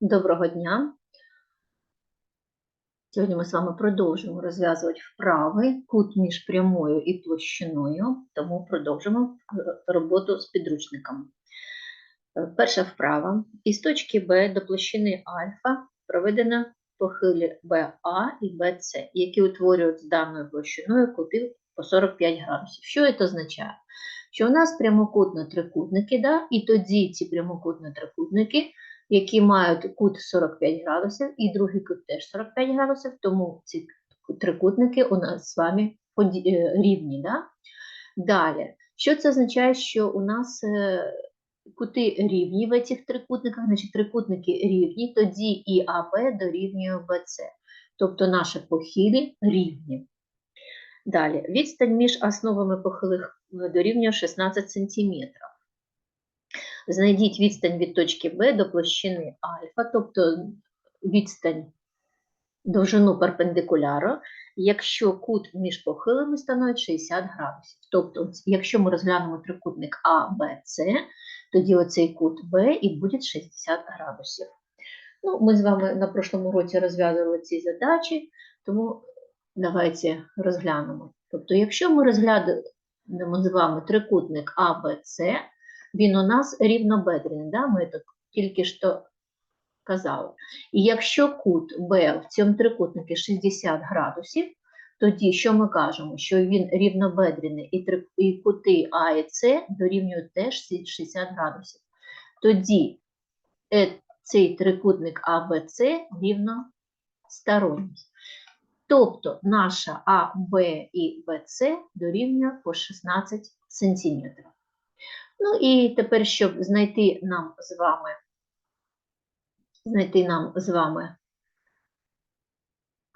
Доброго дня. Сьогодні ми з вами продовжуємо розв'язувати вправи кут між прямою і площиною, тому продовжимо е, роботу з підручниками. Е, Перша вправа. Із точки Б до площини альфа проведено похилі БА і БЦ, які утворюють з даною площиною кути по 45 градусів. Що це означає? Що у нас прямокутні трикутники, да? і тоді ці прямокутні трикутники які мають кут 45 градусів, і другий кут теж 45 градусів, тому ці трикутники у нас з вами е, рівні. Да? Далі, що це означає, що у нас е, кути рівні в цих трикутниках, значить трикутники рівні, тоді і АБ дорівнює БЦ, тобто наші похилі рівні. Далі, відстань між основами похилих е, дорівнює 16 см. Знайдіть відстань від точки Б до площини альфа, тобто відстань довжину перпендикуляру, якщо кут між похилими становить 60 градусів. Тобто, якщо ми розглянемо трикутник А, Б, С, тоді оцей кут Б і буде 60 градусів. Ну, ми з вами на прошлому році розв'язували ці задачі, тому давайте розглянемо. Тобто, якщо ми розглянемо з вами трикутник А, він у нас рівнобедрений, да? ми тут тільки що казали. І якщо кут Б в цьому трикутнику 60 градусів, тоді що ми кажемо? Що він рівнобедрений і, три, і кути А і С дорівнюють теж 60 градусів. Тоді е, цей трикутник АБЦ рівносторонній. Тобто наша А, Б і БЦ дорівнює по 16 сантиметрів. Ну і тепер, щоб знайти нам з вами, знайти нам з вами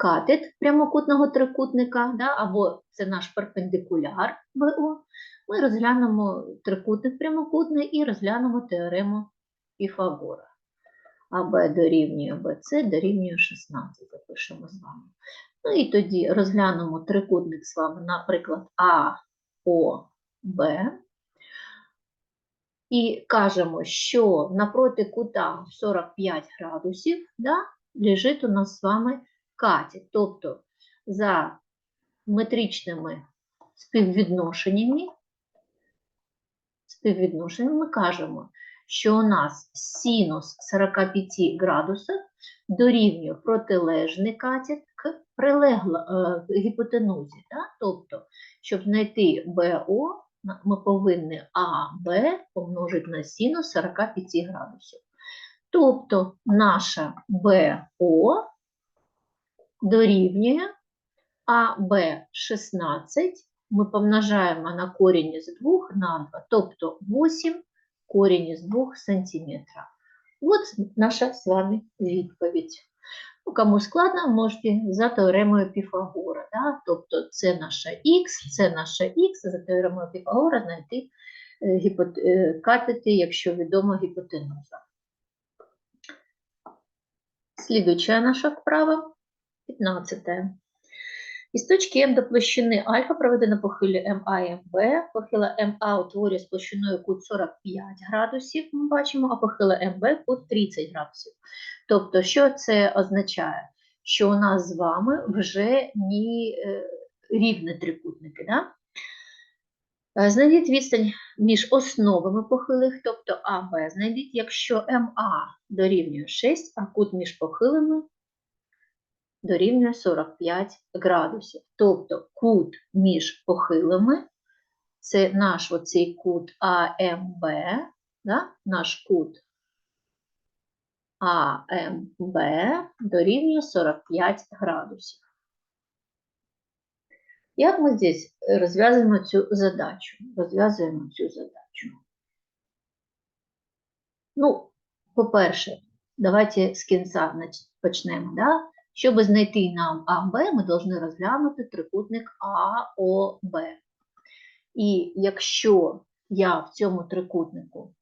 катет прямокутного трикутника, да, або це наш перпендикуляр БО, ми розглянемо трикутник прямокутний і розглянемо теорему Піфагора. АБ дорівнює БЦ дорівнює 16, запишемо з вами. Ну і тоді розглянемо трикутник з вами, наприклад, АОБ. І кажемо, що напроти кута 45 градусів да, лежить у нас з вами катет. Тобто за метричними співвідношеннями, співвідношеннями ми кажемо, що у нас синус 45 градусів дорівнює протилежний катет к прилегла, е, гіпотенузі. Да? Тобто, щоб знайти БО, ми повинні АБ помножити на синус 45 градусів. Тобто наша БО дорівнює АБ 16, ми помножаємо на корінь із 2 на 2, тобто 8 корінь із 2 сантиметра. От наша з вами відповідь. Ну, кому складно, можете за теоремою Піфагора. Да? Тобто це наша х, це наша х, за теоремою Піфагора знайти е, гіпот... е, катети, якщо відома гіпотенуза. Слідуюча наша вправа 15. Із точки М до площини альфа проведено похилі МА і МБ. Похила МА утворює з площиною кут 45 градусів, ми бачимо, а похила МБ кут 30 градусів. Тобто, що це означає? Що у нас з вами вже не рівні трикутники. Да? Е, Знайдіть відстань між основами похилих, тобто АБ. Знайдіть, якщо МА дорівнює 6, а кут між похилими дорівнює 45 градусів. Тобто кут між похилими, це наш оцей кут АМБ, да? наш кут АМБ дорівнює 45 градусів. Як ми здесь розв'язуємо цю задачу? Розв'язуємо цю задачу. Ну, по-перше, давайте з кінця почнемо. Да? Щоб знайти нам АБ, ми повинні розглянути трикутник АОБ. І якщо я в цьому трикутнику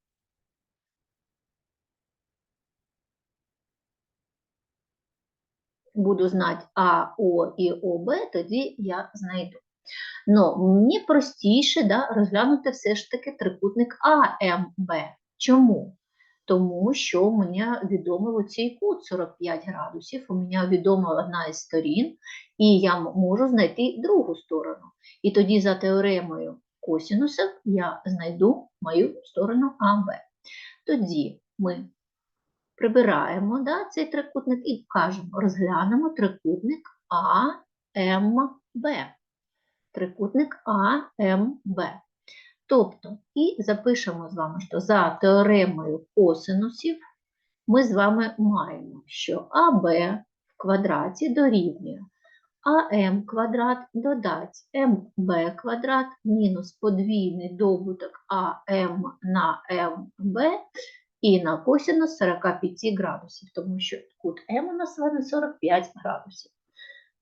буду знати АО і ОБ, тоді я знайду. Но мені простіше да, розглянути все ж таки трикутник АМБ. Чому? тому що мене відомий оцей кут 45 градусів, у мене відома одна із сторін, і я можу знайти другу сторону. І тоді за теоремою косінусів я знайду мою сторону АБ. Тоді ми прибираємо да, цей трикутник і кажемо, розглянемо трикутник АМБ. Трикутник АМБ. Тобто, і запишемо з вами, що за теоремою косинусів ми з вами маємо, що АБ в квадраті дорівнює АМ квадрат додать МБ квадрат мінус подвійний добуток АМ на МБ і на косинус 45 градусів, тому що кут М у нас з вами 45 градусів.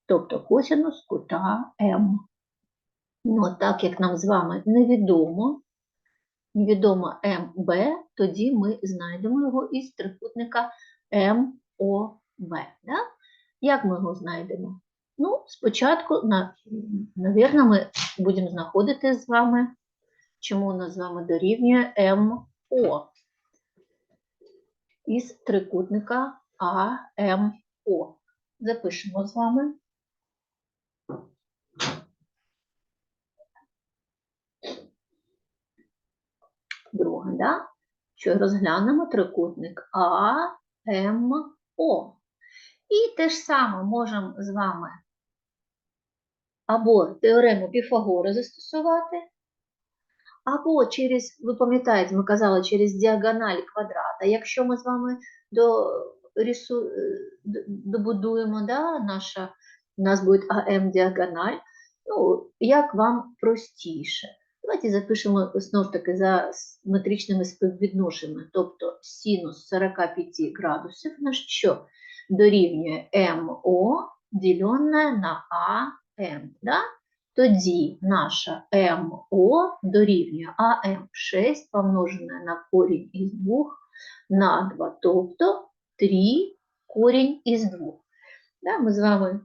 Тобто косинус кута М. Ну, так як нам з вами невідомо, невідомо МБ, тоді ми знайдемо його із трикутника МОБ. Да? Як ми його знайдемо? Ну, спочатку, навірно, ми будемо знаходити з вами, чому у нас з вами дорівнює МО із трикутника АМО. Запишемо з вами. Друге, да? що розглянемо трикутник АМО. І те ж саме можемо з вами або теорему Піфагора застосувати, або через, ви пам'ятаєте, ми казали, через діагональ квадрата. Якщо ми з вами до, рису, е, добудуємо, да, наша, у нас буде АМ діагональ, ну, як вам простіше. Давайте запишемо знову ж таки за метричними співвідношеннями, тобто синус 45 градусів на що дорівнює МО ділене на АМ. Да? Тоді наша МО дорівнює АМ 6 помножене на корінь із 2 на 2, тобто 3 корінь із 2. Да? Ми з вами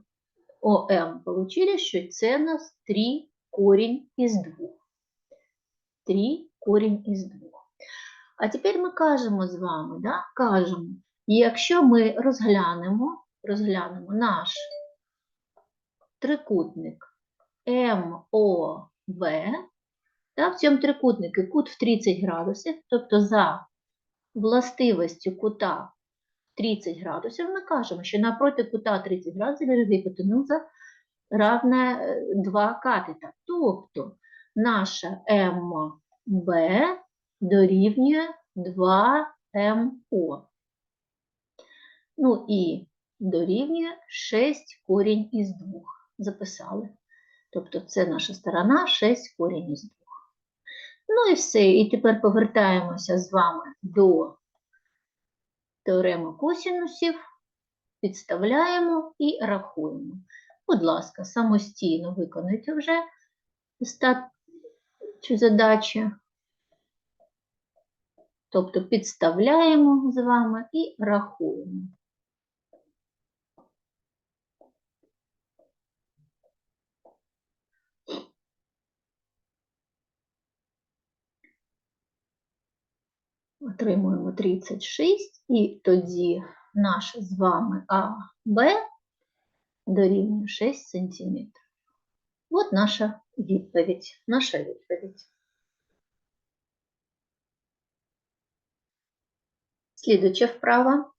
ОМ отримали, що це у нас 3 корінь із 2. 3 корінь із 2. А тепер ми кажемо з вами, да? кажемо, якщо ми розглянемо, розглянемо наш трикутник МОБ, та в цьому трикутнику кут в 30 градусів, тобто за властивістю кута 30 градусів, ми кажемо, що напроти кута 30 градусів гіпотенуза равна 2 катета. Тобто наша МБ дорівнює 2МО. Ну і дорівнює 6 корінь із 2. Записали. Тобто це наша сторона 6 корінь із 2. Ну і все. І тепер повертаємося з вами до теореми косінусів, підставляємо і рахуємо. Будь ласка, самостійно виконуйте вже цю задачу. Тобто підставляємо з вами і рахуємо. Отримуємо 36, і тоді наше з вами АБ дорівнює 6 см. От наша відповідь. Наша відповідь. Слідуюча вправа.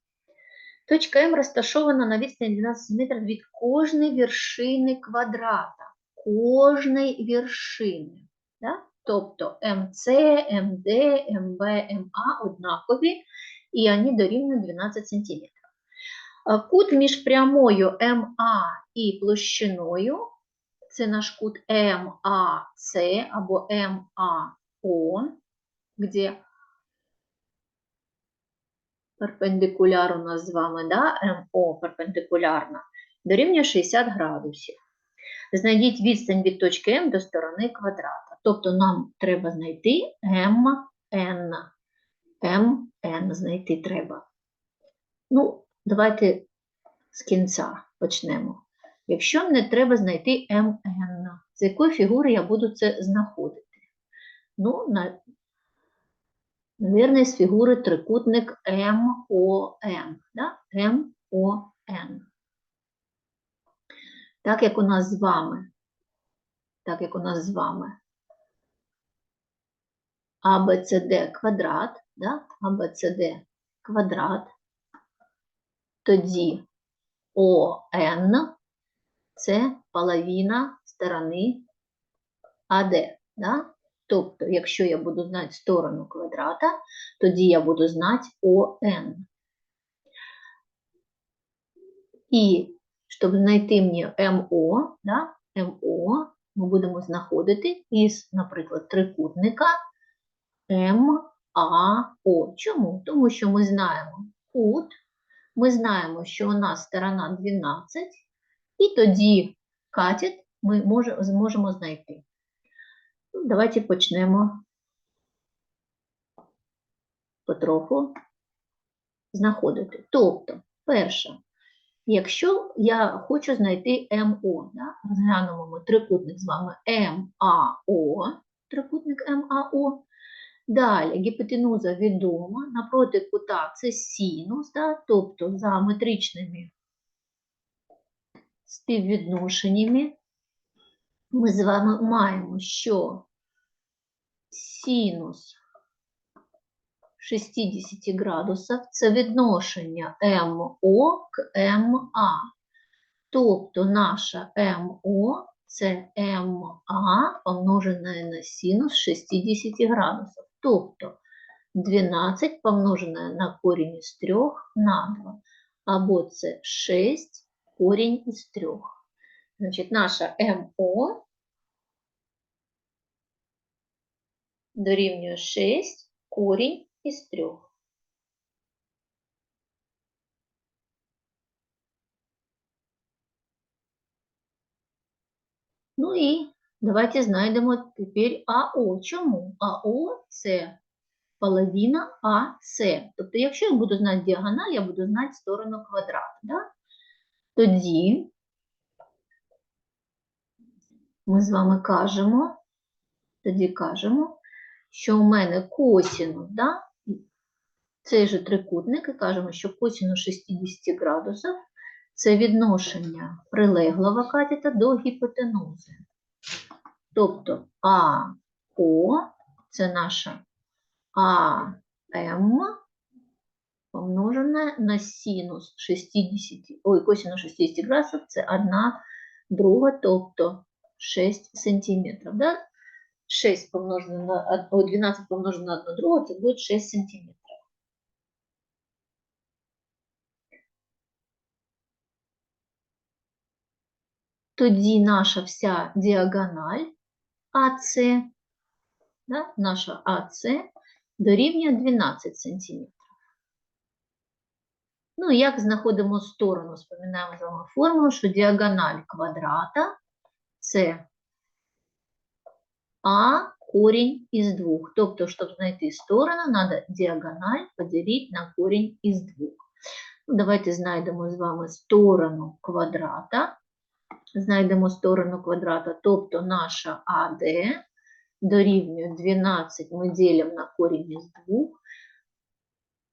Точка М розташована на відстані 12 метрів від кожної вершини квадрата. Кожної вершини. Да? Тобто МС, МД, МБ, МА однакові, і вони дорівнюють 12 см. Кут між прямою МА і площиною це наш кут МАЦ або МАО, де перпендикуляр у нас з вами, да? МО перпендикулярна, дорівнює 60 градусів. Знайдіть відстань від точки М до сторони квадрата. Тобто нам треба знайти МН. МН знайти треба. Ну, давайте з кінця почнемо. Якщо мені треба знайти МН, з якої фігури я буду це знаходити? Ну, на... Навірно, з фігури трикутник МОН. Да? МОН. Так як у нас з вами. Так як у нас з вами. АБЦД квадрат, да? АБЦД квадрат. Тоді ОН це половина сторони АД. Да? Тобто, якщо я буду знати сторону квадрата, тоді я буду знати ОН. І щоб знайти мені МО, да, МО, ми будемо знаходити із, наприклад, трикутника МАО. Чому? Тому що ми знаємо кут, ми знаємо, що у нас сторона 12, і тоді катет ми може, зможемо знайти. Ну, Давайте почнемо потроху знаходити. Тобто, перше, якщо я хочу знайти МО, да, розглянемо ми трикутник з вами МАО, трикутник МАО. Далі гіпотенуза відома, напроти кута це синус, да, тобто за метричними співвідношеннями ми з вами маємо, що синус 60 градусів це відношення МО к МА. Тобто наша МО це МА помножене на синус 60 градусів. Тобто 12 помножене на корінь із 3 на 2. Або це 6 корінь із 3. Значить, наша МО дорівнює 6 корінь із 3. Ну і давайте знайдемо тепер АО. Чому? АО це половина АС. Тобто, якщо я буду знати діагональ, я буду знати сторону квадрата. Да? Тоді ми з вами кажемо, тоді кажемо, що у мене косінус, да? цей же трикутник, і кажемо, що косінус 60 градусів це відношення прилеглого катета до гіпотенузи. Тобто АО це наша АМ помножене на синус 60, ой, косинус 60 градусів це 1 друга, тобто 6 сантиметрів. Да? 6 помножене на о, 12 помножене на 1 другу, це буде 6 сантиметрів. Тоді наша вся діагональ АС, да, наша АС дорівнює 12 см. Ну, як знаходимо сторону? Споминаємо з вами формулу, що діагональ квадрата це А корінь із 2. Тобто, щоб знайти сторону, треба діагональ поділити на корінь із 2. Ну, давайте знайдемо з вами сторону квадрата. Знайдемо сторону квадрата, тобто наша АД дорівнює 12, ми ділимо на корінь із 2.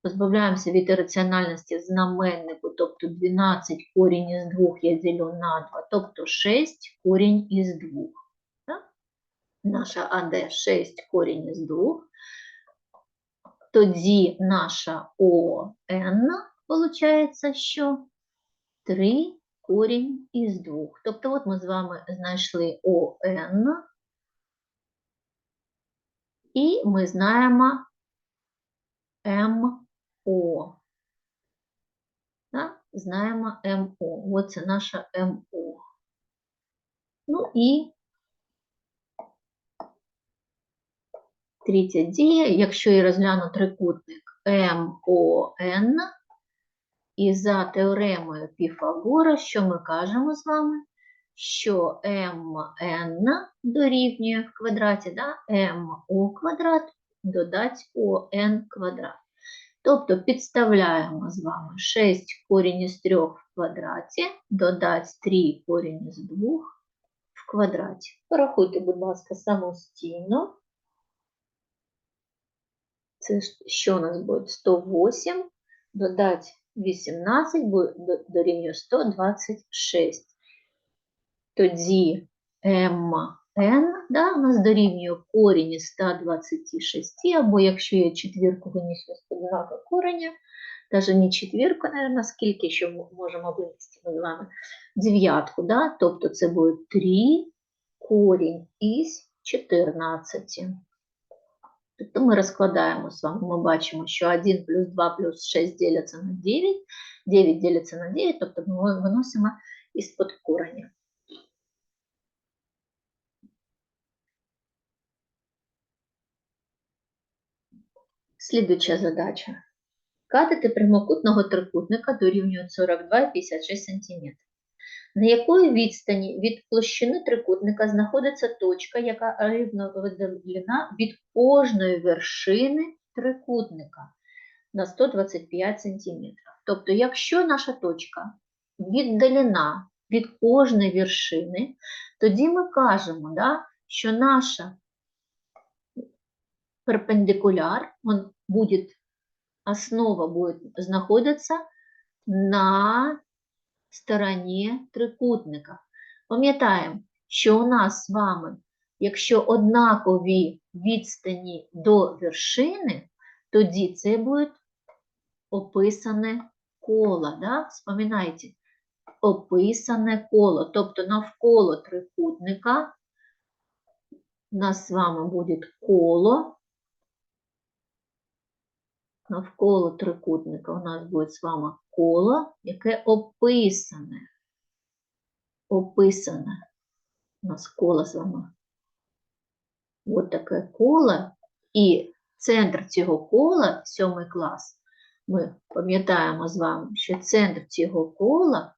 Позбавляємося від ірраціональності знаменнику, тобто 12 корінь із 2 я ділю на 2, тобто 6 корінь із 2. Так? Наша АД 6 корінь із 2. Тоді наша ОН, виходить, що 3 корінь із 2. Тобто, от ми з вами знайшли ОН, і ми знаємо МО. Так? Знаємо МО. Ось це наша МО. Ну і третя дія, якщо я розгляну трикутник МОН, і за теоремою Піфагора, що ми кажемо з вами? Що МН дорівнює в квадраті, да? МО квадрат додати ОН квадрат. Тобто підставляємо з вами 6 корінь із 3 в квадраті, додати 3 корінь із 2 в квадраті. Порахуйте, будь ласка, самостійно. Це що у нас буде? 108 додати 18 буде дорівнює 126. Тоді МН да, у нас дорівнює корінь із 126, або якщо я четвірку винесу з знака кореня, навіть не четвірку, наверное, скільки ще можемо винести ми з вами? Дев'ятку, да? тобто це буде 3 корінь із 14. Тобто ми розкладаємо з вами, ми бачимо, що 1 плюс 2 плюс 6 діляться на 9, 9 діляться на 9, тобто ми виносимо із-під кореня. Слідуюча задача. Катети прямокутного трикутника дорівнюють 42 і 56 см. На якої відстані від площини трикутника знаходиться точка, яка рівно виділена від кожної вершини трикутника на 125 см. Тобто, якщо наша точка віддалена від кожної вершини, тоді ми кажемо, да, що наша перпендикуляр, он будет, основа будет знаходиться на стороні трикутника. Пам'ятаємо, що у нас з вами, якщо однакові відстані до вершини, тоді це буде описане коло. Да? Вспоминайте, описане коло, тобто навколо трикутника у нас з вами буде коло. Навколо трикутника у нас буде з вами коло, яке описане. Описане. У нас коло з вами. Ось таке коло. І центр цього кола, сьомий клас, ми пам'ятаємо з вами, що центр цього кола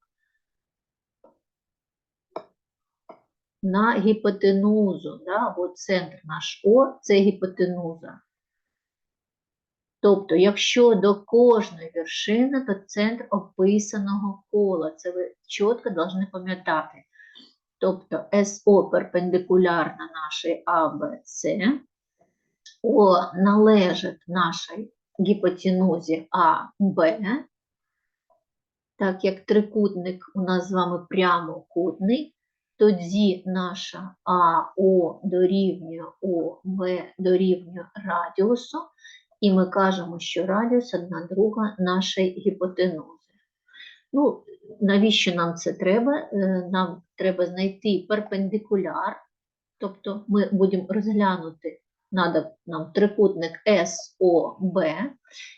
на гіпотенузу. Да? От центр наш О це гіпотенуза. Тобто, якщо до кожної вершини, то центр описаного кола. Це ви чітко повинні пам'ятати. Тобто СО перпендикулярна нашій АБЦ, О належить нашій гіпотенузі АБ, так як трикутник у нас з вами прямокутний, тоді наша АО дорівнює ОБ дорівнює радіусу, і ми кажемо, що радіус одна друга нашої гіпотенузи. Ну, навіщо нам це треба? Е, Нам треба знайти перпендикуляр, тобто ми будемо розглянути надо нам трикутник СОБ,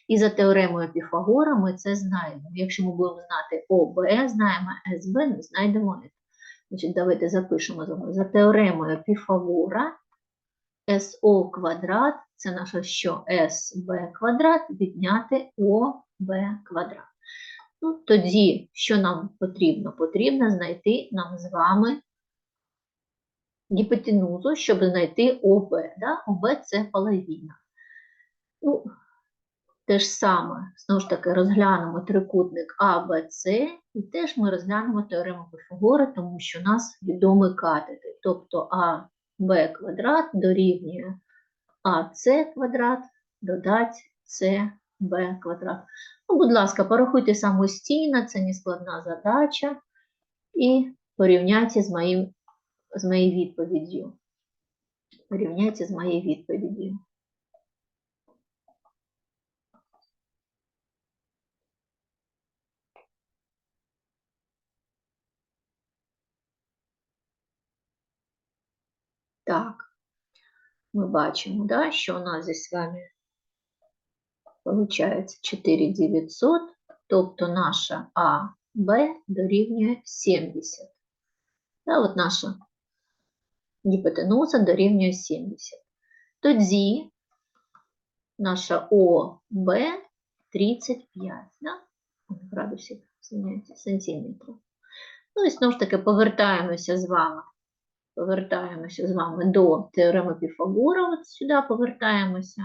і за теоремою Піфагора ми це знайдемо. Якщо ми будемо знати ОБ, знаємо СБ, знайдемо. Значить, давайте запишемо. За теоремою Піфагора СО квадрат це наше що СБ квадрат відняти ОБ квадрат. Ну, тоді, що нам потрібно? Потрібно знайти нам з вами гіпотенузу, щоб знайти ОБ. Да? ОБ це половина. Ну, те ж саме, знову ж таки, розглянемо трикутник АБЦ, і теж ми розглянемо теорему Піфагора, тому що у нас відомі катети. Тобто АБ квадрат дорівнює АС квадрат додати СБ квадрат. Ну, будь ласка, порахуйте самостійно, це не складна задача. І порівняйте з, моїм, з моєю відповіддю. Порівняйте з моєю відповіддю. Так, ми бачимо, да, що у нас здесь з вами виходить 4900, тобто наша А, дорівнює 70. Да, от наша гіпотенуза дорівнює 70. Тоді наша ОБ 35 да? градусів сантиметрів. Ну і знову ж таки повертаємося з вами. Повертаємося з вами до теореми Піфагора, от сюди повертаємося,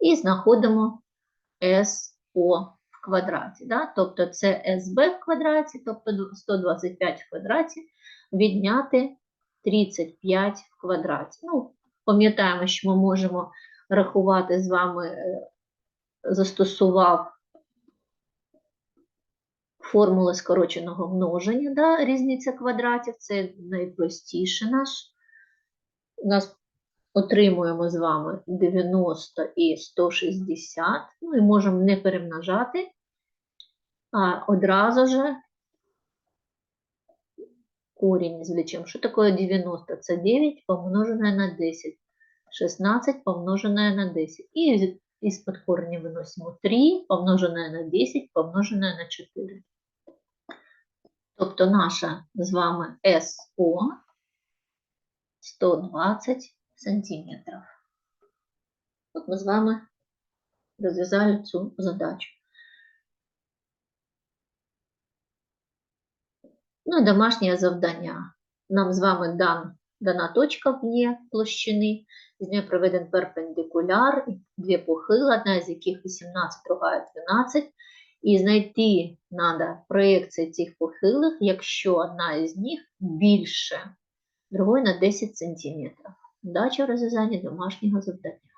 і знаходимо СО в квадраті. Да? Тобто це СБ в квадраті, тобто 125 в квадраті, відняти 35 в квадраті. Ну, пам'ятаємо, що ми можемо рахувати з вами, е, застосував формули скороченого множення, да, різниця квадратів, це найпростіше наш. У нас отримуємо з вами 90 і 160, ну і можемо не перемножати, а одразу же корінь извлечем. Що таке 90? Це 9 помножене на 10. 16 помножене на 10. І из- із-под корня виносимо 3 помножене на 10 помножене на 4. Тобто наша з вами СО 120 сантиметрів. От ми з вами розв'язали цю задачу. Ну і домашнє завдання. Нам з вами дан, дана точка вне площини, з нею проведен перпендикуляр, дві похили, одна з яких 18, друга 12. І знайти треба проєкції цих похилих, якщо одна із них більше другої на 10 см. Дача розв'язання домашнього завдання.